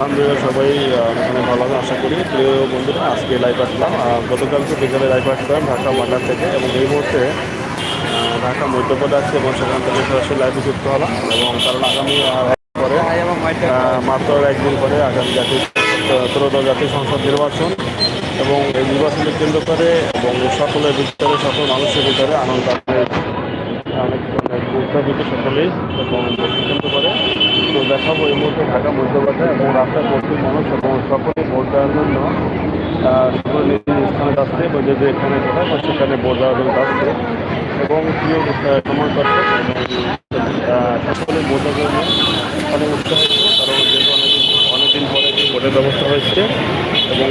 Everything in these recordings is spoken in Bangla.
আলহামদুলিল্লাহ সবাই এখানে ভালো আছে আশা করি প্রিয় বন্ধুরা আজকে লাইভ আসলাম গতকালকে বিকেলে লাইভ আসলাম ঢাকা মান্ডার থেকে এবং এই মুহূর্তে ঢাকা মধ্যপ্রদেশ আছে এবং সেখান থেকে সরাসরি লাইভে যুক্ত হলাম এবং কারণ আগামী পরে মাত্র একদিন পরে আগামী জাতীয় ত্রয়োদশ জাতীয় সংসদ নির্বাচন এবং এই নির্বাচনকে কেন্দ্র করে এবং সকলের ভিতরে সকল মানুষের ভিতরে আনন্দ। অনেক উত্থাপিত সকলেই এবং কেন্দ্র করে তো দেখাবো এই মুহূর্তে ঢাকা মধ্যবাজার এবং রাস্তায় প্রচুর মানুষ এবং সকলে ভোট দেওয়ার জন্য স্থানে যাচ্ছে এবং যে এখানে কোথায় সেখানে ভোট দেওয়ার জন্য যাচ্ছে এবং প্রিয় এবং আহ, সকলে ভোট দেওয়ার জন্য অনেক উৎসাহিত কারণ যেহেতু অনেকদিন অনেকদিন পরে যে ভোটের ব্যবস্থা হয়েছে এবং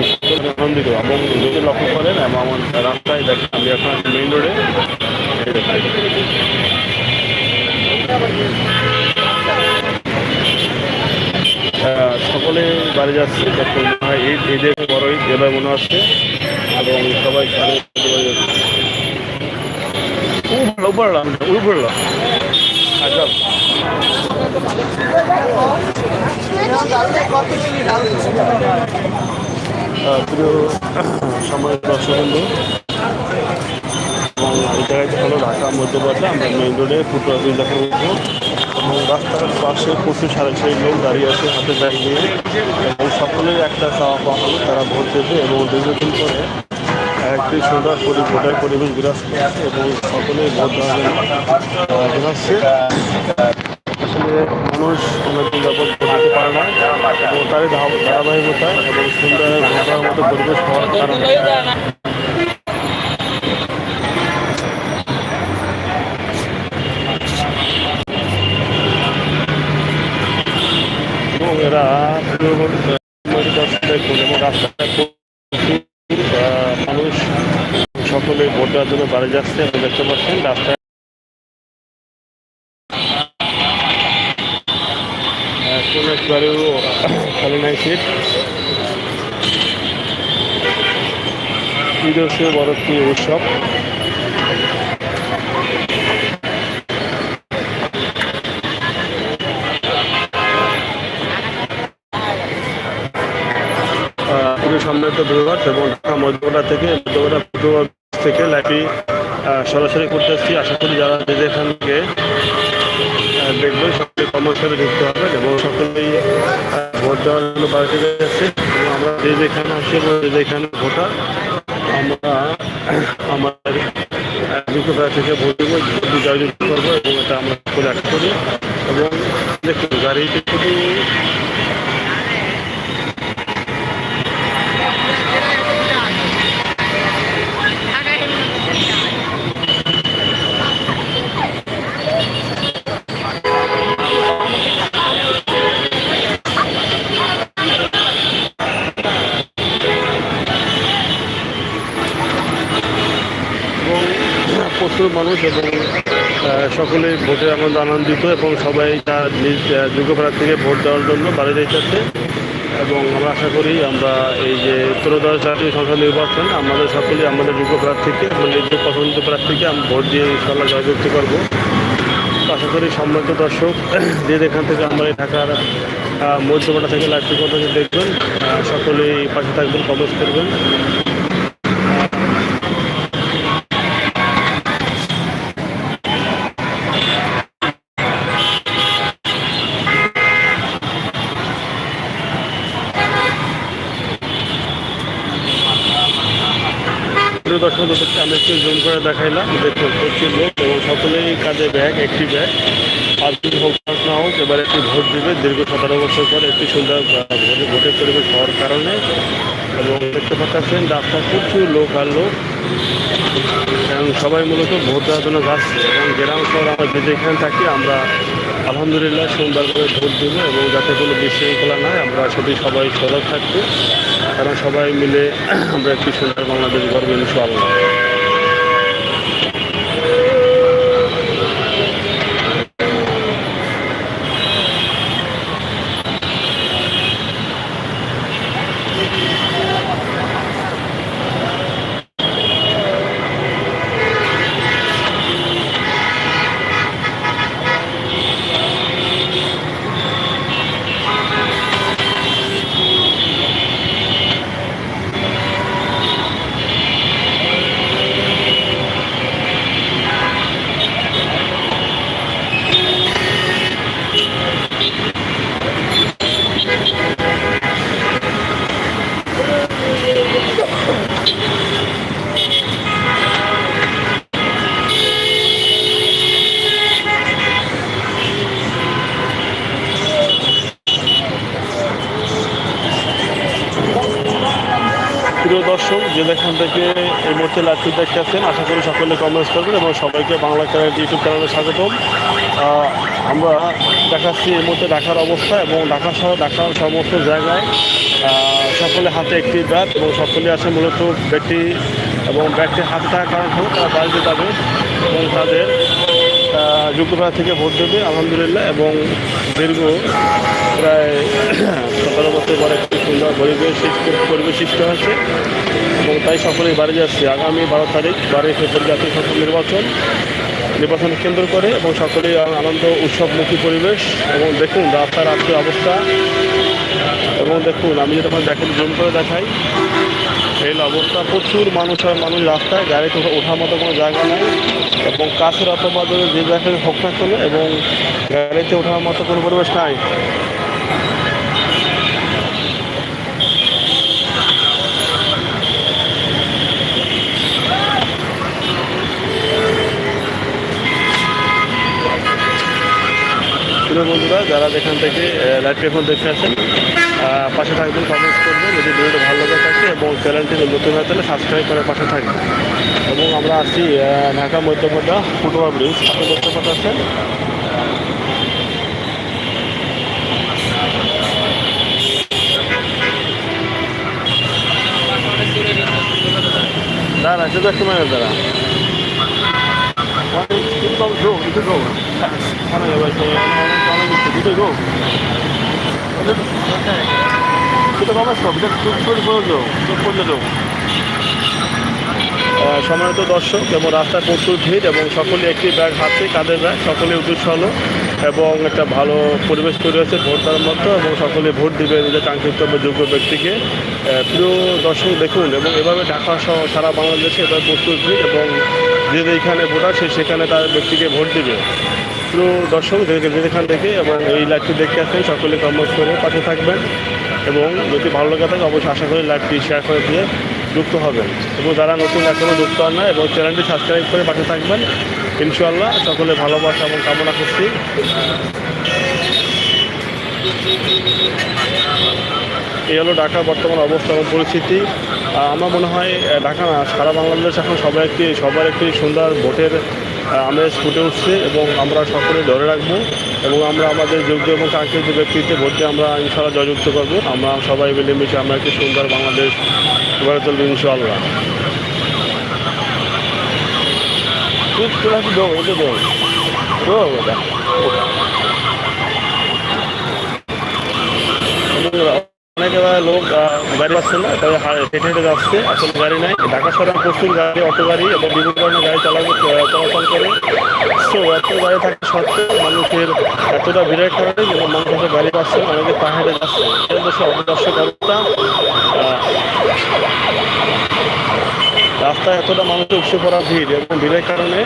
আনন্দিত। এবং যদি লক্ষ্য করেন এবং আমার রাস্তায় দেখেন আমি এখন মেইন রোডে এই দেখেন আহ, সকলে বাড়ি যাচ্ছে দেখুন ভাই এই এই যে বড় ঈদ এবার মনে হচ্ছে। এবং সবাই সাড়ে বাড়ি যাচ্ছে। উপরলা উপরলা উপরলা আচ্ছা। প্রিয় সময় এবং ঢাকা আমরা মেইন রোডে ফুটো অফিস দেখা এবং রাস্তার পাশে প্রচুর সারি সারি লোক দাঁড়িয়ে আছে হাতে ব্যাগ নিয়ে। এবং সকলের একটা চাওয়া পাওয়া হলো তারা ভোট দেবে এবং দীর্ঘদিন পরে একটি সুন্দর পরি ভোটের পরিবেশ বিরাজ করছে এবং সকলেই ভোট জন্য আহ, আসলে মানুষ অনেকদিন যাবৎ ভোট পারে না এবং তারই ধারা- ধারাবাহিকতায় এবং সুন্দর ভোট দেওয়ার মতো পরিবেশ হওয়ার কারণে। দেখুন এবং রাস্তায় মানুষ সকলে ভোট দেওয়ার জন্য বাড়ি যাচ্ছে এবং দেখতে পাচ্ছেন রাস্তায় কোনো একবারেও খালি নাই সিট। বড় একটি উৎসব। সম্মানিত এবং ঢাকা মধ্যকোটা থেকে মধ্যকোটা ফুটো থেকে লাইভটি সরাসরি করতে আসছি আশা করি যারা যে যেখান থেকে দেখবেন, সকলে কমের সাথে যুক্ত হবেন এবং সকলেই ভোট দেওয়ার জন্য বাড়িতে যাচ্ছে আমরা যে যেখানে আসছি এবং যে যেখানে ভোটার, আমরা, আমাদের বিকোপাড়া থেকে ভোট দেবো, ভোট জয়যুক্ত করব এবং এটা আমরা সকলে আশা করি। এবং দেখুন গাড়িটি শুধু মানুষ এবং সকলেই ভোটে আনন্দ আনন্দিত এবং সবাই তার নিজ আহ, যোগ্য প্রার্থীকে ভোট দেওয়ার জন্য বাড়ি যাচ্ছে এবং আমরা আশা করি আমরা এই যে ত্রয়োদশ জাতীয় সংসদ নির্বাচন আমাদের সকলেই আমাদের যোগ্য প্রার্থীকে আমাদের নিজ পছন্দ প্রার্থীকে আমি ভোট দিয়ে ইনশাল্লাহ জয়যুক্ত করব। তো আশা করি সম্মানিত দর্শক যে যেখান থেকে আমরা ঢাকার মধ্যপাড়া থেকে লাইভটি কথা দেখবেন সকলেই পাশে থাকবেন কমেন্ট করবেন। দর্শক দর্শককে আমি একটু জুম করে দেখাইলাম দেখুন প্রচুর লোক এবং সকলেই কাজে ব্যাগ, একটি ব্যাগ। আর কিছু হোক না হোক, এবার একটি ভোট দিবে। দীর্ঘ সতেরো বছর পর একটি সুন্দর ভোটে, ভোটের পরিবেশ হওয়ার কারণে। এবং দেখতে পাচ্ছেন রাস্তায় প্রচুর লোক আর লোক। এবং সবাই মূলত ভোট দেওয়ার জন্য যাচ্ছে। এবং গ্রাম, শহর আমরা যে যেখানে থাকি, আমরা আলহামদুলিল্লাহ সুন্দরভাবে ভোট দেব। এবং যাতে কোনো বিশৃঙ্খলা নাই, আমরা সেটি সবাই সজাগ থাকব। কারণ সবাই মিলে আমরা একটি সুন্দর বাংলাদেশ গর্ব ইনশাআল্লাহ যে যেখান থেকে এই মুহূর্তে লাইভটি দেখতেছেন আশা করি সকলে কমেন্টস করবেন এবং সবাইকে বাংলা চ্যানেল ইউটিউব চ্যানেলে স্বাগতম। আমরা দেখাচ্ছি এই মুহূর্তে ঢাকার অবস্থা এবং ঢাকা সহ ঢাকার সমস্ত জায়গায় সকলে হাতে একটি ব্যাট এবং সকলে আছে মূলত ব্যাটি এবং ব্যাটটি হাতে থাকার কারণ হলো তারা বাড়িতে যাবে এবং তাদের যুক্তরাজ্য থেকে ভোট দেবে, আলহামদুলিল্লাহ, এবং দীর্ঘ প্রায় সতেরো বছর পরে একটি সুন্দর পরিবেশ পরিবেশ সৃষ্টি হয়েছে, এবং তাই সকলেই বাড়ি যাচ্ছে। আগামী বারো তারিখ, বারোই ফেব্রুয়ারি জাতীয় সংসদ নির্বাচন নির্বাচন কেন্দ্র করে, এবং সকলেই আনন্দ, উৎসবমুখী পরিবেশ, এবং দেখুন রাস্তার আজকের অবস্থা, এবং দেখুন, আমি যেটা দেখেন জুম করে দেখাই হলো অবস্থা, প্রচুর মানুষ আর মানুষ রাস্তায় ওঠা- ওঠার মতো কোনো জায়গা নেই। এবং কাছের অথবা যে জায়গায় হোক না কেন, এবং গাড়িতে ওঠার মতো কোনো পরিবেশ নাই। বন্ধুরা, যারা যেখান থেকে লাইভটি এখন দেখতে আসেন পাশে থাকবেন কমেন্টস করবেন যদি ভিডিওটা ভালো লাগে থাকে এবং চ্যানেলটি নতুন হয়ে তাহলে সাবস্ক্রাইব করে পাশে থাকবেন এবং আমরা আছি ঢাকা মধ্যপাড়া ফুটবল ব্রিজ আপনি দেখতে পাচ্ছেন দাঁড়া সেটা একটু মানে দাঁড়া Go, you সেটা সম্মানিত দর্শক এবং রাস্তা প্রচুর ভিড় এবং সকলে একটি ব্যাগ হাতে কাঁধে ব্যাগ সকলে উদ্দেশ্য হলো এবং একটা ভালো পরিবেশ তৈরি হয়েছে, ভোট দেওয়ার মতো এবং সকলে ভোট দিবে নিজের কাঙ্ক্ষিত যোগ্য ব্যক্তিকে। প্রিয় দর্শক দেখুন এবং এভাবে ঢাকা সহ সারা বাংলাদেশে এবার প্রচুর ভিড় এবং যে যেখানে ভোটার সে সেখানে তার ব্যক্তিকে ভোট দিবে। প্রিয় দর্শক যেখান থেকে এবং এই লাইভটি দেখতে আসেন সকলে কমেন্ট করে পাশে থাকবেন এবং যদি ভালো লাগে থাকে, অবশ্যই আশা করি লাইভটি শেয়ার করে দিয়ে যুক্ত হবেন। এবং যারা নতুন এখনও যুক্ত হন না, এবং চ্যানেলটি সাবস্ক্রাইব করে পাশে থাকবেন, ইনশাআল্লাহ সকলে ভালোবাসা এবং কামনা করছি। এই হলো ঢাকা বর্তমান অবস্থা এবং পরিস্থিতি। আমার মনে হয় ঢাকা না, সারা বাংলাদেশ এখন সবাই একটি, সবার একটি সুন্দর ভোটের আমেজ ফুটে উঠছে এবং আমরা সকলে ধরে রাখব এবং আমরা আমাদের যোগ্য এবং কাঙ্ক্ষিত ব্যক্তিতে ভোটে আমরা ইনশাআল্লাহ জয়যুক্ত করব। আমরা সবাই মিলেমিশে আমরা একটি সুন্দর বাংলাদেশ গড়ে তুলবো ইনশাআল্লাহ। Good, অনেক লোক গাড়ি পাচ্ছে না তবে হেঁটে হেঁটে যাচ্ছে আসলে গাড়ি নাই। ঢাকা শহরে প্রচুর গাড়ি, অটো গাড়ি এবং বিভিন্ন ধরনের গাড়ি চলাচল চলাচল করে। সো এত গাড়ি থাকা সত্ত্বেও মানুষের এতটা ভিড়ের কারণে মানুষ এত গাড়ি পাচ্ছে অনেকে পাহাড়ে যাচ্ছে। দেশে অপদর্শক অবস্থা রাস্তায় এতটা মানুষের উপসে পড়া ভিড় এবং ভিড়ের কারণে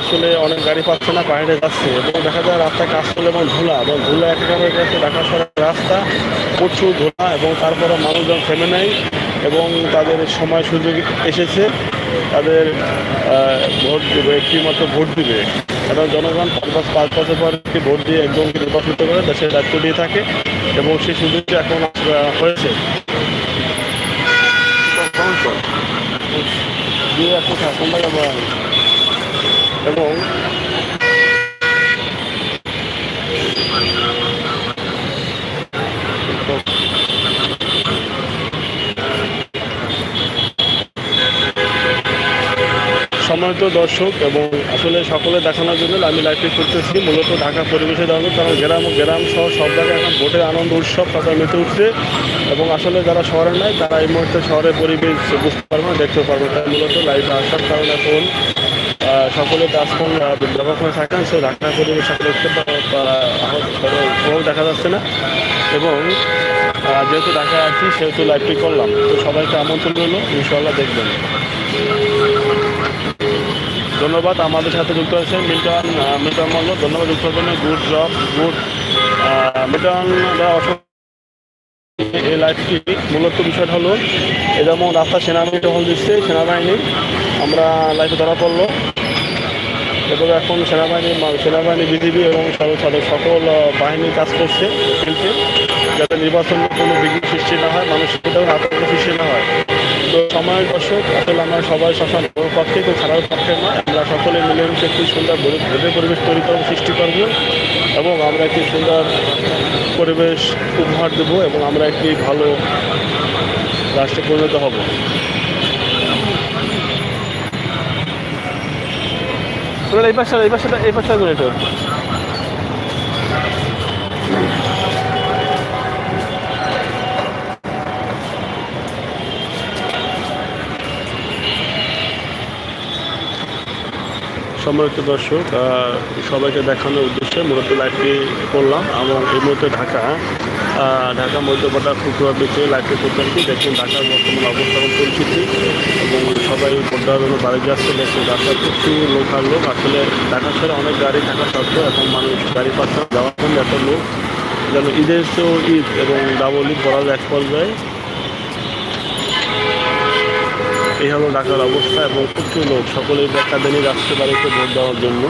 আসলে অনেক গাড়ি পাচ্ছে না বাইরে যাচ্ছে। এবং দেখা যায় রাস্তায় কাজ করলে এবং ধুলা এবং ধুলা একেবারে হয়ে গেছে ঢাকা শহরের রাস্তা। প্রচুর ধুলা এবং তারপরে মানুষজন থেমে নেয় এবং তাদের সময় সুযোগ এসেছে। তাদের ভোট দেবে একটি মাত্র ভোট দিবে। এবং জনগণ পাঁচ পাঁচ বছর পর ভোট দিয়ে একজনকে নির্বাচিত করে দেশের দায়িত্ব দিয়ে থাকে এবং সেই সুযোগটি এখন আহ, হয়েছে দিয়ে আছে কোনটা এবং সম্মানিত দর্শক এবং আসলে সকলে দেখানোর জন্য আমি লাইভটি করতেছি। মূলত ঢাকা পরিবেশে দেওয়া কারণ গ্রাম গ্রাম সহ সব জায়গায় এখন ভোটের আনন্দ উৎসব সবাই মেতে উঠছে। এবং আসলে যারা শহরে নাই তারা এই মুহূর্তে শহরের পরিবেশ বুঝতে পারবে না দেখতে পারবে তাই মূলত লাইভে আসার কারণে এখন সকলে কাজকর্ম ব্যবহার করে থাকেন সে ঢাকা পরিবেশ সকলে দেখতে পা- পা- আহ, কোথাও দেখা যাচ্ছে না। এবং যেহেতু ঢাকায় আছি সেহেতু লাইভটি করলাম। তো সবাইকে আমন্ত্রণ হলো ইনশাল্লাহ দেখবেন। ধন্যবাদ, আমাদের সাথে যুক্ত আছেন মিল্টন মিল্টন মল্ল ধন্যবাদ যুক্ত হবেন গুড জব গুড মিল্টন এই লাইফটি মূলত বিষয়টা হলো এ যেমন রাস্তা সেনাবাহিনী টহল দিচ্ছে, সেনাবাহিনী, আমরা লাইফে ধরা পড়ল। এবং এখন সেনাবাহিনী সেনাবাহিনী, বিজিবি এবং সব- সকল বাহিনী কাজ করছে। যাতে নির্বাচনে কোনো বিঘ্ন সৃষ্টি না হয় মানুষ সেটাও আতঙ্ক সৃষ্টি না হয়। তো সময় দর্শক, আসলে আমরা সবাই সবসময় পক্ষে কেউ খারাপ পক্ষে নয় আমরা সকলে মিলেমিশে একটি সুন্দর ভোটের পরিবেশ তৈরি করব সৃষ্টি করব এবং আমরা একটি সুন্দর পরিবেশ উপহার দেবো এবং আমরা একটি ভালো রাষ্ট্রে পরিণত হব। এই পাশটা এই পাশটা এই পাশটা করে সম্মানিত দর্শক সবাইকে দেখানোর উদ্দেশ্যে মূলত লাইভটি করলাম। এবং এই মুহূর্তে ঢাকা ঢাকা মধ্যপাড়া ফুটুয়া বিচে লাইভটি করতেছি দেখুন, ঢাকার বর্তমান অবস্থান পরিস্থিতি। এবং সবাই পর্দার জন্য বাড়ি যাচ্ছে, দেখুন রাস্তায় প্রচুর লোক আর লোক। আসলে ঢাকা ছাড়া অনেক গাড়ি থাকা সত্ত্বেও এখন মানুষ গাড়ি পাচ্ছে যাওয়ার জন্য এত লোক। যেন ঈদের তো ঈদ এবং ডাবল ঈদ বলা এক পর্যায়ে। এই হলো ঢাকার অবস্থা এবং প্রচুর লোক সকলেই দেখা দেনি রাষ্ট্র বাড়িতে ভোট দেওয়ার জন্য।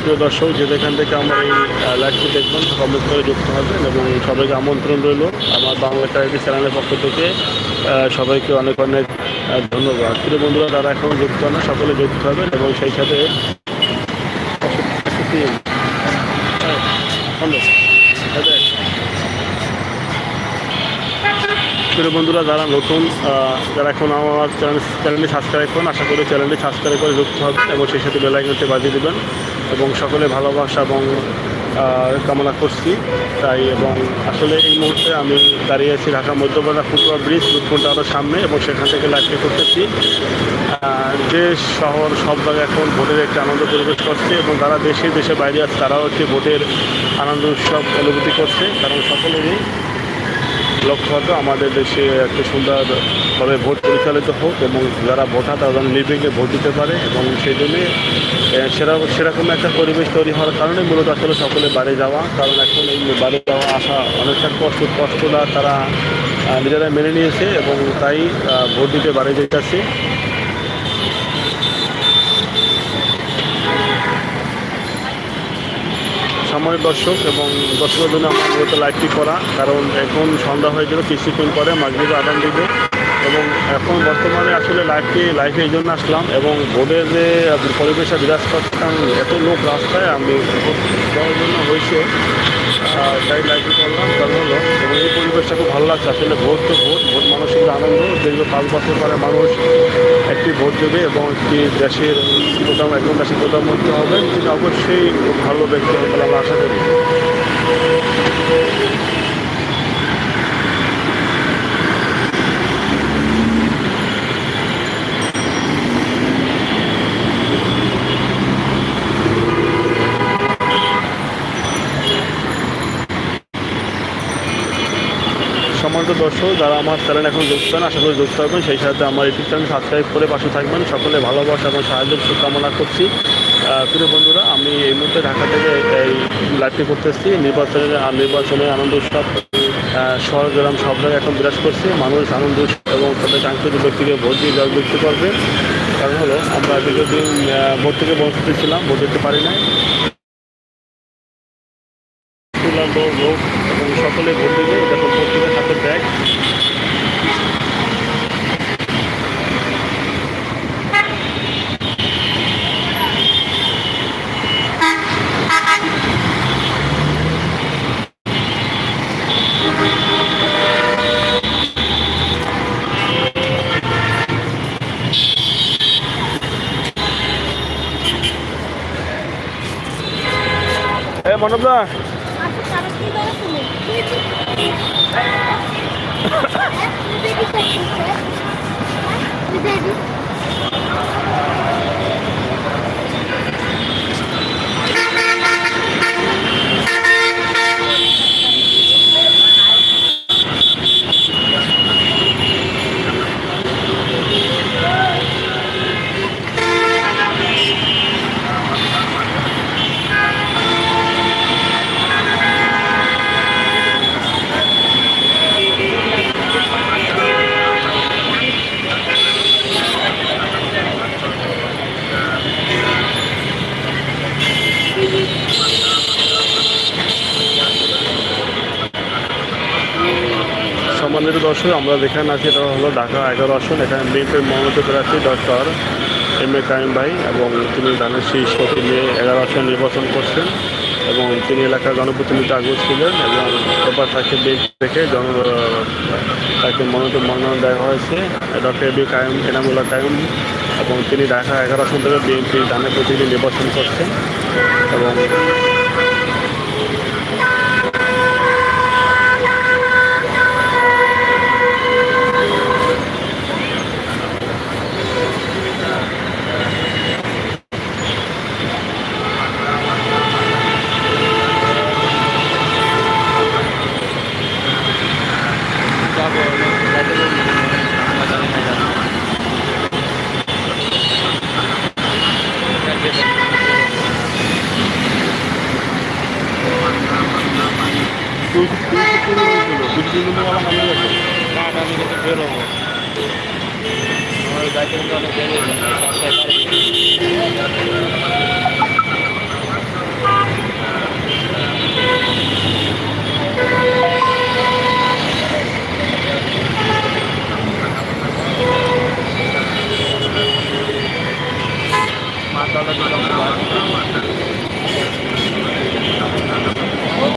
প্রিয় দর্শক, যে যেখান থেকে আমার এই লাইভটি দেখবেন কমেন্ট করে যুক্ত হবেন এবং সবাইকে আমন্ত্রণ রইল আমার বাংলা চারিটি চ্যানেলের পক্ষ থেকে। সবাইকে অনেক অনেক ধন্যবাদ। প্রিয় বন্ধুরা, যারা এখন যুক্ত না, সকলে যুক্ত হবেন এবং সেই সাথে হ্যাঁ, বলো। এই দেখ। প্রিয় বন্ধুরা, যারা নতুন যারা এখন আমার চ্যানেল চ্যানেলটি সাবস্ক্রাইব করুন আশা করি চ্যানেলটি সাবস্ক্রাইব করে যুক্ত হবে এবং সেই সাথে বেলাইকনটি বাজিয়ে দেবেন। এবং সকলে ভালোবাসা এবং কামনা করছি। তাই এবং আসলে এই মুহূর্তে আমি দাঁড়িয়ে আছি ঢাকা মধ্যপাড়া ফুটুয়া ব্রিজ, রূপকুণ্ড আরও সামনে এবং সেখান থেকে লাইভটি করতেছি। যে শহর সব এখন ভোটের একটি আনন্দ পরিবেশ করছে এবং যারা দেশে দেশে বাইরে আছে, তারাও একটি ভোটের আনন্দ উৎসব অনুভূতি করছে। কারণ সকলেরই লক্ষ্য হতো আমাদের দেশে একটা সুন্দরভাবে ভোট পরিচালিত হোক এবং যারা ভোটার তারা নির্বিঘ্নে ভোট দিতে পারে এবং সেই জন্যে সেরকম সেরা, সেরকম একটা পরিবেশ তৈরি হওয়ার কারণে মূলত আসলে সকলে বাড়ি যাওয়া, কারণ এখন এই বাড়ি যাওয়া আসা অনেকটা কষ্ট, কষ্টটা তারা নিজেরা মেনে নিয়েছে এবং তাই ভোট দিতে বাড়ি যেতেছে। সম্মানিত দর্শক এবং দর্শকের জন্য আমার মূলত লাইভটি করা, কারণ এখন সন্ধ্যা হয়ে গেল, কিছুক্ষণ পরে মাগরীবে আদান দিবে এবং এখন বর্তমানে আসলে লাইভটি লাইফে এই জন্য আসলাম এবং ভোটের যে পরিবেশে বিরাজ করতাম, এত লোক রাস্তায় আমি ভোট দেওয়ার জন্য হয়েছে। তাই লাইভটি করলাম কারণ হলো এবং এই পরিবেশটা খুব ভালো লাগছে। আসলে ভোট তো ভোট ভোট মানুষের আনন্দ, দীর্ঘ পাঁচ বছর পরে মানুষ একটি ভোট দেবে এবং একটি দেশের প্রধান একজন দেশের প্রধানমন্ত্রী হবেন, তিনি অবশ্যই ভালো ব্যক্তি হবে আমরা আশা করি। দর্শক যারা আমার চ্যানেল এখন যুক্ত হন আশা করি যুক্ত হবেন সেই সাথে আমার ইউটিউব চ্যানেল সাবস্ক্রাইব করে পাশে থাকবেন। সকলে ভালোবাসা এবং সাহায্য কামনা করছি। প্রিয় বন্ধুরা, আমি এই মুহূর্তে ঢাকা থেকে এই লাইভটি করতেছি নির্বাচনের আর নির্বাচনের আনন্দ উৎসব শহর গ্রাম সব জায়গায় এখন বিরাজ করছে। মানুষ আনন্দ এবং তাদের কাঙ্ক্ষিত ব্যক্তিকে ভোট দিয়ে জয় করতে পারবে কারণ হলো, আমরা দীর্ঘদিন ভোট থেকে বঞ্চিত ছিলাম, ভোট দিতে পারি নাই। এবং সকলে ভোট দিবে। সম্মানিত দর্শক, আমরা যেখানে আছি এটা হলো ঢাকা এগারো আসন। এখানে বিএনপির মনোনীত প্রার্থী ডক্টর এম এ কাইম ভাই এবং তিনি ধানের প্রতি নিয়ে এগারো আসন নির্বাচন করছেন এবং তিনি এলাকার জনপ্রতিনিধি আগ্রহ ছিলেন এবং এবার তাকে থেকে জন তাকে মনোনীত মনোনয়ন দেওয়া হয়েছে। Doctor A B Qayum, Enamullah Qayum এবং তিনি ঢাকা এগারো আসন থেকে বিএনপি ধানের প্রতিনিধি নির্বাচন করছেন এবং আমি কিন্তু বেরোবো আমার গাড়িতে কিন্তু অনেক মাতালা